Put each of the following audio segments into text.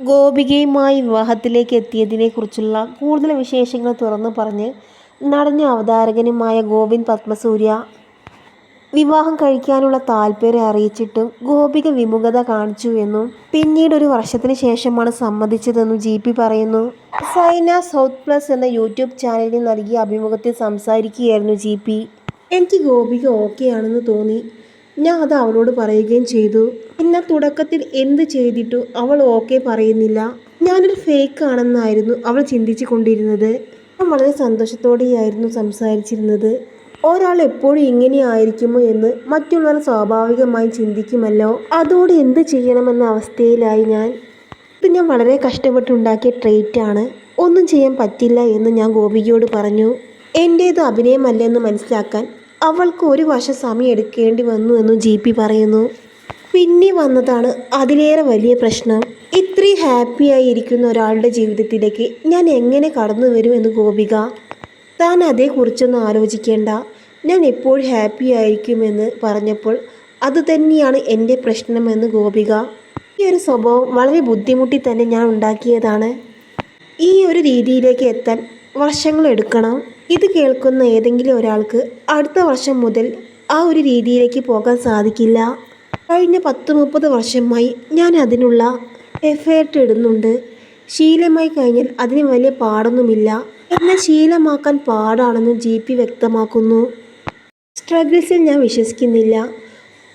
ഗോപികയുമായി വിവാഹത്തിലേക്ക് എത്തിയതിനെക്കുറിച്ചുള്ള കൂടുതൽ വിശേഷങ്ങൾ തുറന്നു പറഞ്ഞ് നടന്ന അവതാരകനുമായ ഗോവിന്ദ് പത്മസൂര്യ വിവാഹം കഴിക്കാനുള്ള താല്പര്യം അറിയിച്ചിട്ടും ഗോപിക വിമുഖത കാണിച്ചു എന്നും പിന്നീട് ഒരു വർഷത്തിന് ശേഷമാണ് സമ്മതിച്ചതെന്നും ജി പി പറയുന്നു. സൈന സൗത്ത് പ്ലസ് എന്ന യൂട്യൂബ് ചാനലിന് നൽകിയ അഭിമുഖത്തിൽ സംസാരിക്കുകയായിരുന്നു ജി പി. എനിക്ക് ഗോപിക ഓക്കെ ആണെന്ന് തോന്നി. ഞാൻ അത് അവളോട് പറയുകയും ചെയ്തു. പിന്നെ തുടക്കത്തിൽ എന്ത് ചെയ്തിട്ടു അവൾ ഓക്കെ പറയുന്നില്ല. ഞാനൊരു ഫേക്ക് ആണെന്നായിരുന്നു അവൾ ചിന്തിച്ചു കൊണ്ടിരുന്നത് വളരെ സന്തോഷത്തോടെയായിരുന്നു സംസാരിച്ചിരുന്നത്. ഒരാൾ എപ്പോഴും ഇങ്ങനെ ആയിരിക്കുമോ എന്ന് മറ്റുള്ളവർ സ്വാഭാവികമായി ചിന്തിക്കുമല്ലോ. അതോടെ എന്ത് ചെയ്യണമെന്ന അവസ്ഥയിലായി ഞാൻ. ഇത് ഞാൻ വളരെ കഷ്ടപ്പെട്ടുണ്ടാക്കിയ ട്രീറ്റ് ആണ്. ഒന്നും ചെയ്യാൻ പറ്റില്ല എന്ന് ഞാൻ ഗോപികയോട് പറഞ്ഞു. എന്റേത് അഭിനയമല്ലെന്ന് മനസ്സിലാക്കാൻ അവൾക്ക് ഒരു വർഷം സമയം എടുക്കേണ്ടി വന്നു എന്നും ജി പി പറയുന്നു. പിന്നെ വന്നതാണ് അതിലേറെ വലിയ പ്രശ്നം. ഇത്രയും ഹാപ്പിയായി ഇരിക്കുന്ന ഒരാളുടെ ജീവിതത്തിലേക്ക് ഞാൻ എങ്ങനെ കടന്നു വരും എന്ന് ഗോപിക. താൻ അതേക്കുറിച്ചൊന്നും ആലോചിക്കേണ്ട. ഞാൻ എപ്പോഴും ഹാപ്പി ആയിരിക്കുമെന്ന് പറഞ്ഞപ്പോൾ അത് തന്നെയാണ് എന്റെ പ്രശ്നമെന്ന് ഗോപിക. ഈ ഒരു സ്വഭാവം വളരെ ബുദ്ധിമുട്ടി തന്നെ ഞാൻ ഉണ്ടാക്കിയതാണ്. ഈ ഒരു രീതിയിലേക്ക് എത്താൻ വർഷങ്ങൾ എടുക്കണം. ഇത് കേൾക്കുന്ന ഏതെങ്കിലും ഒരാൾക്ക് അടുത്ത വർഷം മുതൽ ആ ഒരു രീതിയിലേക്ക് പോകാൻ സാധിക്കില്ല. കഴിഞ്ഞ പത്ത് മുപ്പത് വർഷമായി ഞാൻ അതിനുള്ള എഫേർട്ട് ഇടുന്നുണ്ട്. ശീലമായി കഴിഞ്ഞാൽ അതിന് വലിയ പാടൊന്നുമില്ല. എന്നെ ശീലമാക്കാൻ പാടാണെന്ന് ജി പി വ്യക്തമാക്കുന്നു. സ്ട്രഗിൾസിൽ ഞാൻ വിശ്വസിക്കുന്നില്ല.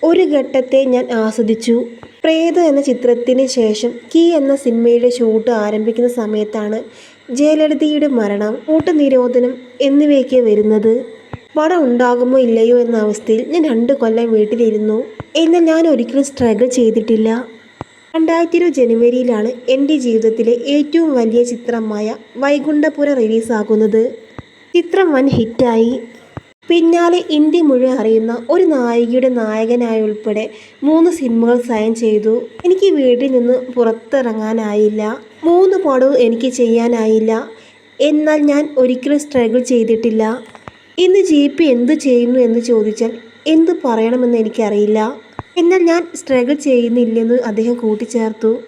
ഒരു ഘട്ടത്തെ ഞാൻ ആസ്വദിച്ചു. പ്രേത എന്ന ചിത്രത്തിന് ശേഷം കീ എന്ന സിനിമയുടെ ഷൂട്ട് ആരംഭിക്കുന്ന സമയത്താണ് ജയലളിതയുടെ മരണം കൂട്ടുനിരോധനം എന്നിവയൊക്കെ വരുന്നത് പണം ഉണ്ടാകുമോ ഇല്ലയോ എന്ന അവസ്ഥയിൽ ഞാൻ രണ്ട് കൊല്ലം വീട്ടിലിരുന്നു. എന്നാൽ ഞാൻ ഒരിക്കലും സ്ട്രഗിൾ ചെയ്തിട്ടില്ല. രണ്ടായിരത്തി ഇരുപത് ജനുവരിയിലാണ് എന്റെ ജീവിതത്തിലെ ഏറ്റവും വലിയ ചിത്രമായ വൈകുണ്ഠപുര റിലീസാകുന്നത് ചിത്രം വൻ ഹിറ്റായി പിന്നാലെ ഇന്ത്യ മുഴുവൻ അറിയുന്ന ഒരു നായികയുടെ നായകനായി ഉൾപ്പെടെ മൂന്ന് സിനിമകൾ സൈൻ ചെയ്തു. എനിക്ക് വീട്ടിൽ നിന്ന് പുറത്തിറങ്ങാനായില്ല. മൂന്ന് പടവും എനിക്ക് ചെയ്യാനായില്ല. എന്നാൽ ഞാൻ ഒരിക്കലും സ്ട്രഗിൾ ചെയ്തിട്ടില്ല. ഇന്ന് ജി പി എന്ത് ചെയ്യുന്നു എന്ന് ചോദിച്ചാൽ എന്ത് പറയണമെന്ന് എനിക്കറിയില്ല. എന്നാൽ ഞാൻ സ്ട്രഗിൾ ചെയ്യുന്നില്ലെന്ന് അദ്ദേഹം കൂട്ടിച്ചേർത്തു.